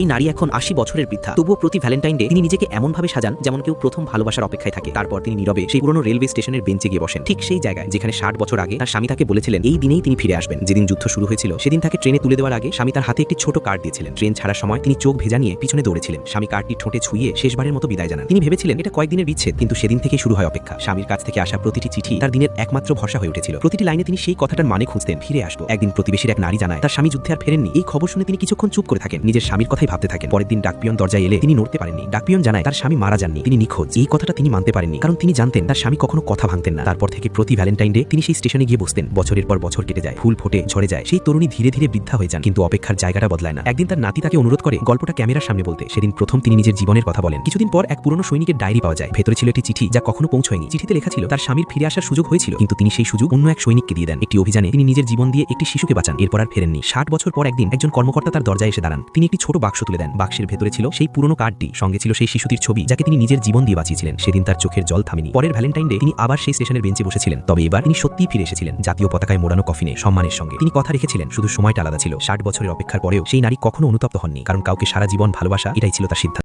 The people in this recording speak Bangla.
এই নারী এখন আশি বছরের বৃদ্ধা। তবুও প্রতি ভ্যালেন্টাইন ডে তিনি নিজেকে এমনভাবে সাজান যেমন কেউ প্রথম ভালোবাসার অপেক্ষায় থাকে। তারপর তিনি নীরবে সেই পুরনো রেলওয়ে স্টেশনের বেঞ্চে গিয়ে বসেন। ঠিক সেই জায়গায় যেখানে ষাট বছর আগে তার স্বামী তাকে বলেছিলেন, এই দিনেই তিনি ফিরে আসবেন। যেদিন যুদ্ধ শুরু হয়েছিল, সেদিন তাকে ট্রেনে তুলে দেওয়ার আগে স্বামী তার হাতে একটি ছোট কার্ড দিয়েছিলেন। ট্রেন ছাড়ার সময় তিনি চোখ ভেজা নিয়ে পিছনে দৌড়েছিলেন। স্বামী কার্ডটি ঠোঁটে ছুঁয়ে শেষবারের মতো বিদায় জানান। তিনি ভেবেছিলেন, এটা কয়েকদিনের বিচ্ছেদ, কিন্তু সেদিন থেকে শুরু হয় অপেক্ষা। স্বামীর কাছ থেকে আসা প্রতিটি চিঠি তার দিনের একমাত্র ভরসা হয়ে উঠেছিল। প্রতিটি লাইনে তিনি সেই কথাটার মানে খুঁজতেন, ফিরে আসব। একদিন প্রতিবেশীর এক নারী জানায়, তার স্বামী যুদ্ধে আর ফেরেননি। এই খবর শুনে তিনি কিছুক্ষণ চুপ করে থাকেন। নিজের স্বামীর কথাই ভাবতে থাকেন। পরের দিন ডাকপিয়ন দরজায় এলে তিনি নড়তে পারেননি। ডাকপিয়ন জানায়, তার স্বামী মারা যাননি। তিনি নিখোঁজ। এই কথাটা তিনি মানতে পারেননি। কারণ তিনি জানতেন, তার স্বামী কখনো কথা ভাঙতেন না। তারপর থেকে প্রতি ভ্যালেন্টাইন ডে তিনি সেই স্টেশনে গিয়ে বসতেন। বছরের পর বছর কেটে যায়। ফুল ফোটে, ঝরে যায়। সেই তরুণী ধীরে ধীরে বৃদ্ধা হয়ে যান। কিন্তু অপেক্ষার জায়গাটা বদলায় না। একদিন তার নাতি তাকে অনুরোধ করে, গল্পটা ক্যামেরার সামনে বলতে। সেদিন প্রথম তিনি নিজের জীবনের কথা বলেন। কিছুদিন পর এক পুরনো সৈনিকের ডায়েরি পাওয়া যায়। ভেতরে ছিল একটি চিঠি যা কখনো পৌঁছয়নি। চিঠিতে লেখা ছিল, তার স্বামীর ফিরে আসার সুযোগ হয়েছিল, কিন্তু তিনি সেই সুযোগ অন্য এক সৈনিককে দিয়ে দেন। একটি অভিযানে তিনি নিজের জীবন দিয়ে একটি শিশুকে বাঁচান। এরপর আর ফেরেননি। ষাট বছর পর একদিন একজন কর্মকর্তা তার দরজায় এসে দাঁড়ান। তিনি একটি ছোট বাক্স তুলে দেন। বাক্সের ভেতরে ছিল সেই পুরনো কার্ডটি, সঙ্গে ছিল সেই শিশুটির ছবি, যাকে তিনি নিজের জীবন দিয়ে বাঁচিয়েছিলেন। সেদিন তার চোখের জল থামিনি। পরের ভ্যালেন্টাইন ডে তিনি আবার সেই স্টেশনের বেঞ্চে বসেছিলেন। তবে এবার তিনি সত্যিই ফিরে এসেছিলেন, জাতীয় পতাকায় মোড়ানো কফিনে, সম্মানের সঙ্গে। তিনি কথা রেখেছিলেন, শুধু সময়টা আলাদা ছিল। ষাট বছরের অপেক্ষার পরেও সেই নারী কখনো অনুতপ্ত হননি, কারণ কাউকে সারা জীবন ভালোবাসা, এটাই ছিল তার সিদ্ধান্ত।